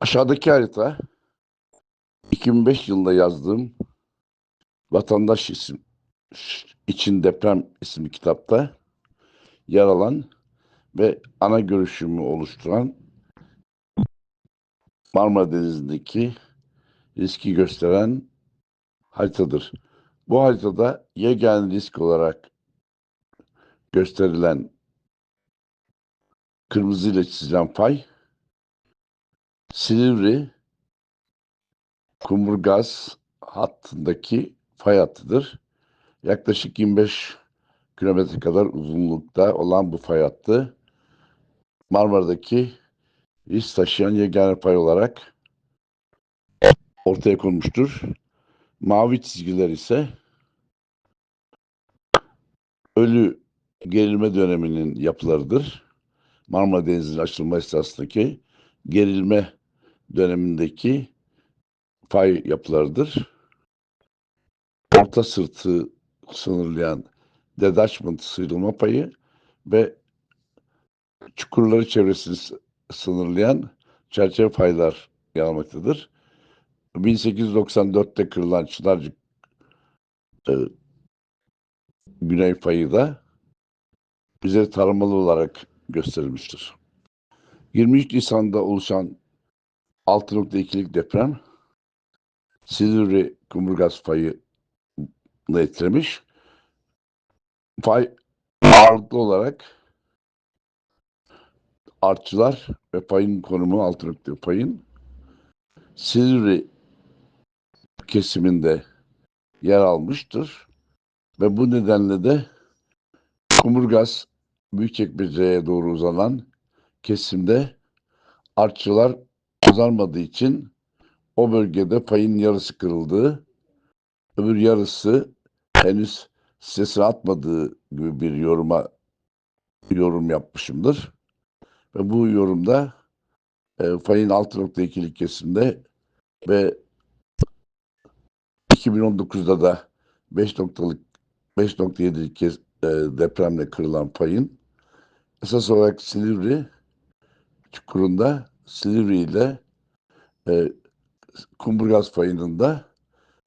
Aşağıdaki harita 2005 yılında yazdığım Vatandaş isim için deprem isimli kitapta yer alan ve ana görüşümü oluşturan Marmara Denizi'ndeki riski gösteren haritadır. Bu haritada yegane risk olarak gösterilen kırmızı ile çizilen fay Silivri Kumburgaz hattındaki fay hattıdır. Yaklaşık 25 kilometre kadar uzunlukta olan bu fay hattı Marmara'daki risk taşıyan yegane fay olarak ortaya konmuştur. Mavi çizgiler ise ölü gerilme döneminin yapılarıdır. Marmara Denizi'nin açılma esnasındaki gerilme dönemindeki fay yapılarıdır. Orta sırtı sınırlayan detachment sıyrılma payı ve çukurları çevresini sınırlayan çerçeve paylar yer almaktadır. 1894'te kırılan Çınarcık e, güney payı da bize taramalı olarak gösterilmiştir. 23 Nisan'da oluşan 6.2'lik deprem Silivri Kumburgaz fayı etkilemiş. Fay ağırlıklı olarak artçılar ve payın konumu altı nokta payın Silivri kesiminde yer almıştır. Ve bu nedenle de Kumburgaz Büyükçekmece'ye doğru uzanan kesimde artçılar uzanmadığı için o bölgede payın yarısı kırıldığı, öbür yarısı henüz sesini atmadığı gibi bir yoruma yorum yapmışımdır. Ve bu yorumda e, fayın 6.2'lik kesimde ve 2019'da da 5 noktalık 5.7'lik kes, e, depremle kırılan payın esas olarak Silivri çukurunda Silivri ile e, Kumburgaz payının da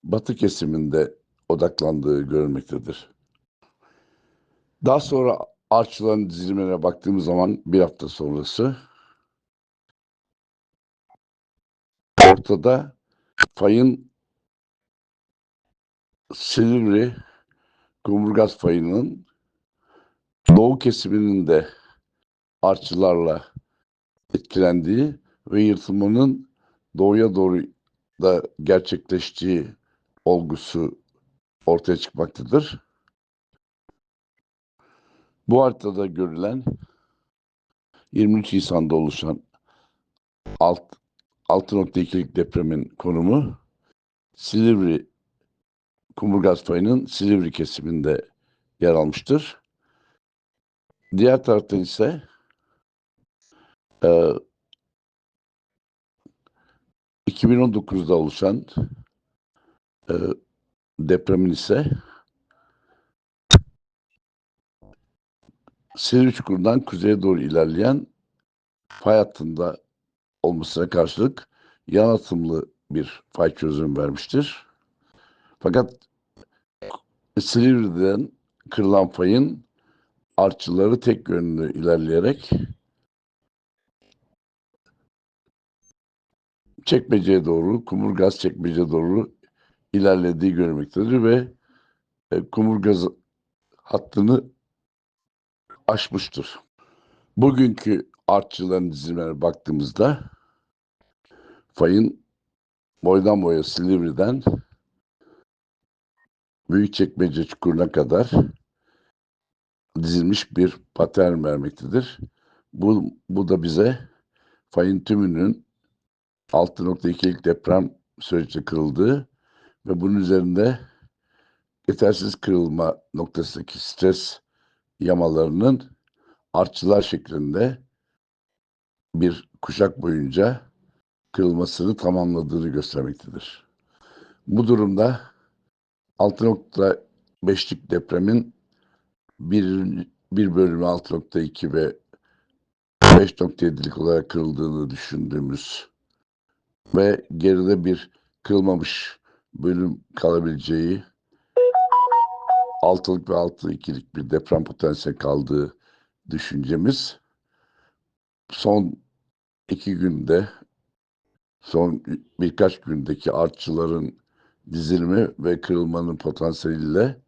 batı kesiminde odaklandığı görülmektedir. Daha sonra artçıların dizilimine baktığımız zaman bir hafta sonrası ortada fayın Silivri Kumburgaz fayının doğu kesiminin de artçılarla etkilendiği ve yırtılmanın doğuya doğru da gerçekleştiği olgusu ortaya çıkmaktadır. Bu haritada görülen 23 Nisan'da oluşan alt, 6.2'lik depremin konumu Silivri Kumburgaz payının Silivri kesiminde yer almıştır. Diğer taraftan ise e, 2019'da oluşan e, depremin ise Silivri Çukuru'ndan kuzeye doğru ilerleyen fay hattında olmasına karşılık yan atımlı bir fay çözüm vermiştir. Fakat Silivri'den kırılan fayın artçıları tek yönlü ilerleyerek çekmeceye doğru, Kumurgaz çekmeceye doğru ilerlediği görülmektedir ve e, Kumurgaz hattını aşmıştır. Bugünkü artçıların dizilimine baktığımızda fayın boydan boya Silivri'den Büyükçekmece çukuruna kadar dizilmiş bir patern vermektedir. Bu, bu da bize fayın tümünün 6.2'lik deprem süreçte kırıldığı ve bunun üzerinde yetersiz kırılma noktasındaki stres yamalarının artçılar şeklinde bir kuşak boyunca kırılmasını tamamladığını göstermektedir. Bu durumda 6.5'lik depremin bir, bir bölümü 6.2 ve 5.7'lik olarak kırıldığını düşündüğümüz ve geride bir kırılmamış bölüm kalabileceği altılık ve altı ikilik bir deprem potansiyeli kaldığı düşüncemiz. Son iki günde son birkaç gündeki artçıların dizilimi ve kırılmanın potansiyeliyle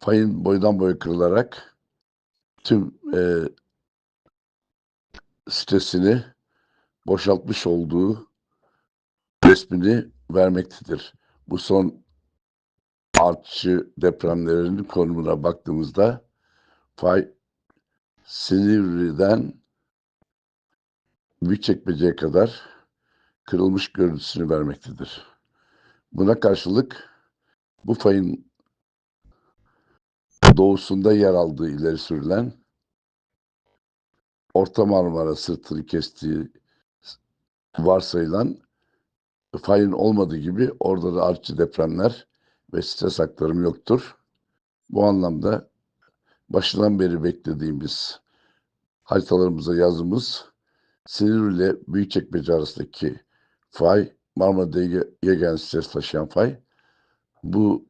payın boydan boya kırılarak tüm e, stresini boşaltmış olduğu resmini vermektedir. Bu son artçı depremlerinin konumuna baktığımızda fay Silivri'den Büyükçekmece'ye kadar kırılmış görüntüsünü vermektedir. Buna karşılık bu fayın doğusunda yer aldığı ileri sürülen Orta Marmara sırtını kestiği varsayılan fayın olmadığı gibi orada da artçı depremler ve stres aktarımı yoktur. Bu anlamda başından beri beklediğimiz haritalarımıza yazımız Silivri ile Büyükçekmece arasındaki fay Marmara'da yegen stres taşıyan fay bu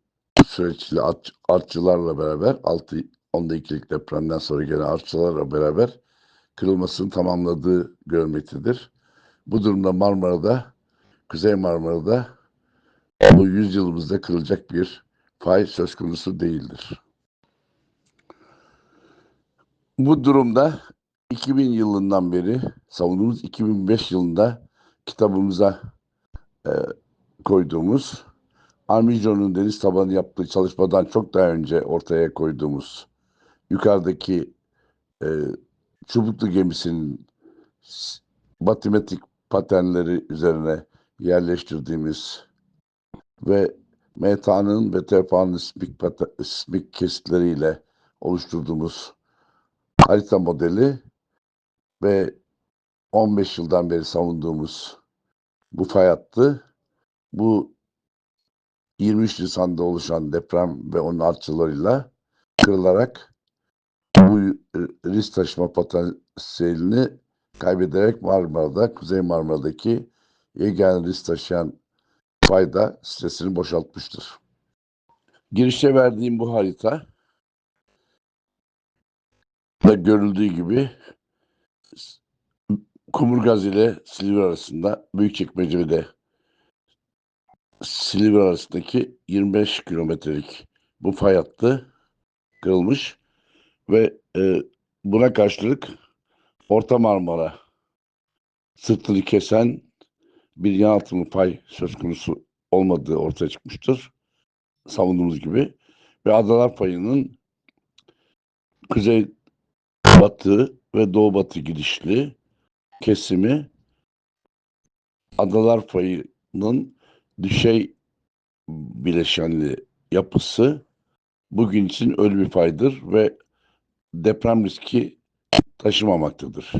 süreçle art, artçılarla beraber 6 onda ikilik depremden sonra gelen artçılarla beraber kırılmasını tamamladığı görmektedir. Bu durumda Marmara'da, Kuzey Marmara'da bu yüzyılımızda kırılacak bir fay söz konusu değildir. Bu durumda 2000 yılından beri savunduğumuz 2005 yılında kitabımıza e, koyduğumuz Armijo'nun deniz tabanı yaptığı çalışmadan çok daha önce ortaya koyduğumuz yukarıdaki e, çubuklu gemisinin matematik paternleri üzerine yerleştirdiğimiz ve meta'nın ve tefa'nın sismik, sismik kesitleriyle oluşturduğumuz harita modeli ve 15 yıldan beri savunduğumuz bu fay hattı bu 23 Nisan'da oluşan deprem ve onun artçılarıyla kırılarak bu risk taşıma potansiyelini kaybederek Marmara'da, Kuzey Marmara'daki yegane risk taşıyan fayda stresini boşaltmıştır. Girişte verdiğim bu harita da görüldüğü gibi Kumurgaz ile Silivri arasında Büyükçekmece'de Silivri arasındaki 25 kilometrelik bu fay hattı kırılmış ve e, buna karşılık Orta Marmara sırtını kesen bir yanaltımı pay söz konusu olmadığı ortaya çıkmıştır. Savunduğumuz gibi. Ve adalar payının kuzey batı ve doğu batı gidişli kesimi adalar payının düşey bileşenli yapısı bugün için ölü bir paydır ve deprem riski taşımamaktadır.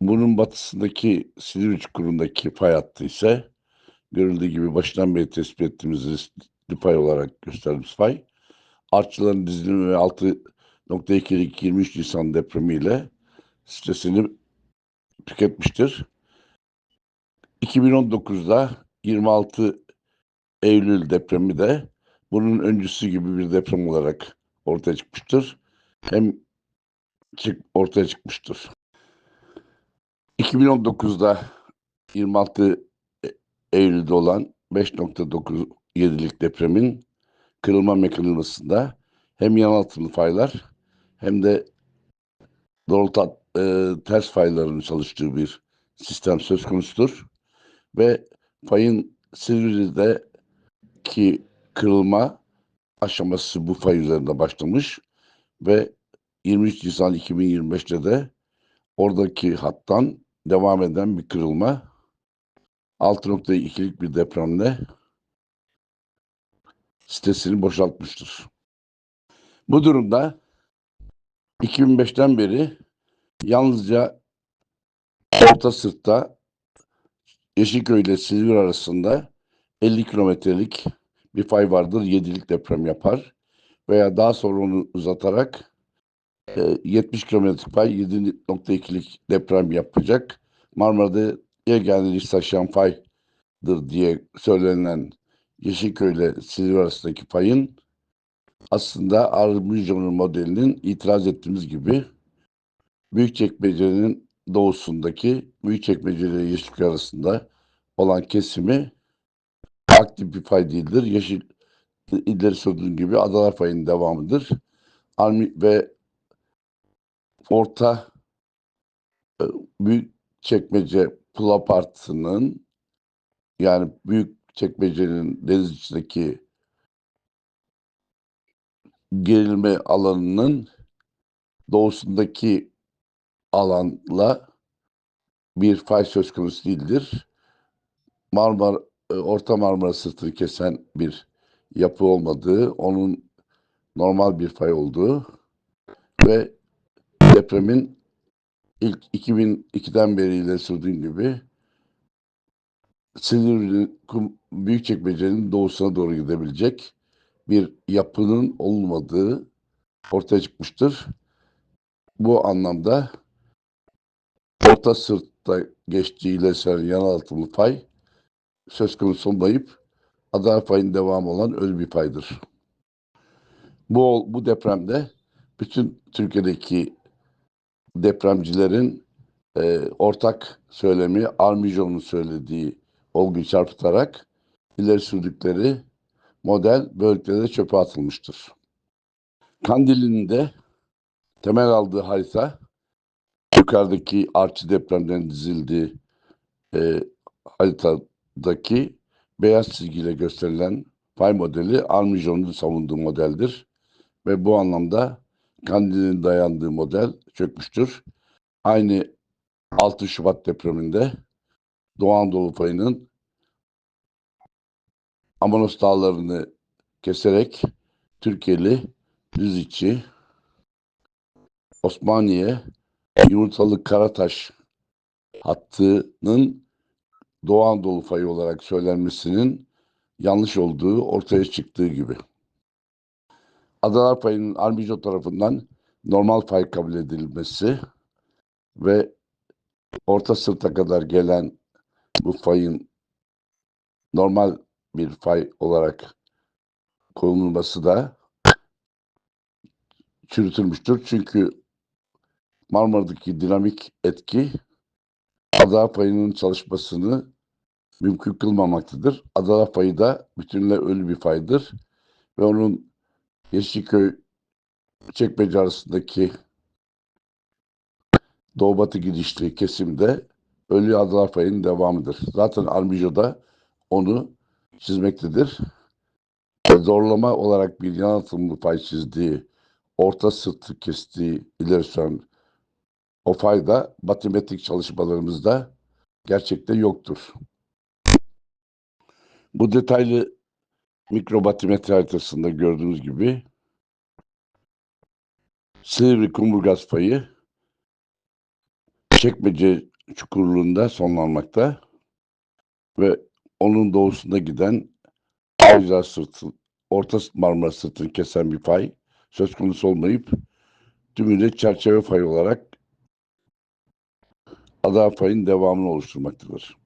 Bunun batısındaki Silivri Çukuru'ndaki fay hattı ise görüldüğü gibi baştan beri tespit ettiğimiz riskli pay olarak gösterdiğimiz fay artçıların dizilimi ve 6.2'lik 23 Nisan depremiyle stresini tüketmiştir. 2019'da 26 Eylül depremi de bunun öncüsü gibi bir deprem olarak ortaya çıkmıştır. Hem çık, ortaya çıkmıştır. 2019'da 26 Eylül'de olan 5.97'lik depremin kırılma mekanizmasında hem yanaltımlı faylar hem de doğrultu e, ters fayların çalıştığı bir sistem söz konusudur. Ve fayın Silivri'deki kırılma aşaması bu fay üzerinde başlamış ve 23 Nisan 2025'te de oradaki hattan devam eden bir kırılma 6.2'lik bir depremle sitesini boşaltmıştır. Bu durumda 2005'ten beri yalnızca Orta Sırt'ta Yeşilköy ile Silivri arasında 50 kilometrelik bir fay vardır. 7'lik deprem yapar. Veya daha sonra onu uzatarak 70 kilometrelik pay 7.2'lik deprem yapacak. Marmara'da yegane risk taşıyan faydır diye söylenen Yeşilköy ile Silivri arasındaki payın aslında Armüzyon'un modelinin itiraz ettiğimiz gibi Büyükçekmece'nin doğusundaki Büyükçekmece ile Yeşilköy arasında olan kesimi aktif bir pay değildir. Yeşil ileri sürdüğüm gibi Adalar payının devamıdır. Armi ve orta e, büyük çekmece Pula Partı'nın yani büyük çekmecenin deniz içindeki gerilme alanının doğusundaki alanla bir fay söz konusu değildir. Marmar e, Orta Marmara sırtını kesen bir yapı olmadığı, onun normal bir fay olduğu ve depremin ilk 2002'den beri ileri sürdüğüm gibi Silivri Kum Büyükçekmece'nin doğusuna doğru gidebilecek bir yapının olmadığı ortaya çıkmıştır. Bu anlamda orta sırtta geçtiği ile süren yan altımlı pay söz konusu olmayıp Adana payının devamı olan ölü bir paydır. Bu, bu depremde bütün Türkiye'deki depremcilerin e, ortak söylemi Armijon'un söylediği olguyu çarpıtarak ileri sürdükleri model böylelikle çöpe atılmıştır. Kandil'in de temel aldığı harita yukarıdaki artçı depremden dizildiği e, haritadaki beyaz çizgiyle gösterilen pay modeli Armijon'un savunduğu modeldir. Ve bu anlamda Kandil'in dayandığı model çökmüştür. Aynı 6 Şubat depreminde Doğu Anadolu payının Amanos dağlarını keserek Türkiye'li Düziçi, Osmaniye, Yumurtalı Karataş hattının Doğu fayı olarak söylenmesinin yanlış olduğu ortaya çıktığı gibi. Adalar payının Armijo tarafından normal fay kabul edilmesi ve orta sırta kadar gelen bu fayın normal bir fay olarak konulması da çürütülmüştür. Çünkü Marmara'daki dinamik etki ada payının çalışmasını mümkün kılmamaktadır. Ada payı da bütünle ölü bir faydır ve onun Yeşilköy Çekmece arasındaki Doğu Batı gidişli kesimde ölü adalar payının devamıdır. Zaten Armijo'da onu çizmektedir. Zorlama olarak bir yan atımlı pay çizdiği, orta sırtı kestiği ileri süren o fayda matematik çalışmalarımızda gerçekte yoktur. Bu detaylı mikrobatimetri haritasında gördüğünüz gibi Silivri Kumburgaz payı Çekmece çukurluğunda sonlanmakta ve onun doğusunda giden Avcılar sırtı, Orta Marmara sırtını kesen bir pay söz konusu olmayıp tümüyle çerçeve payı olarak ada payın devamını oluşturmaktadır.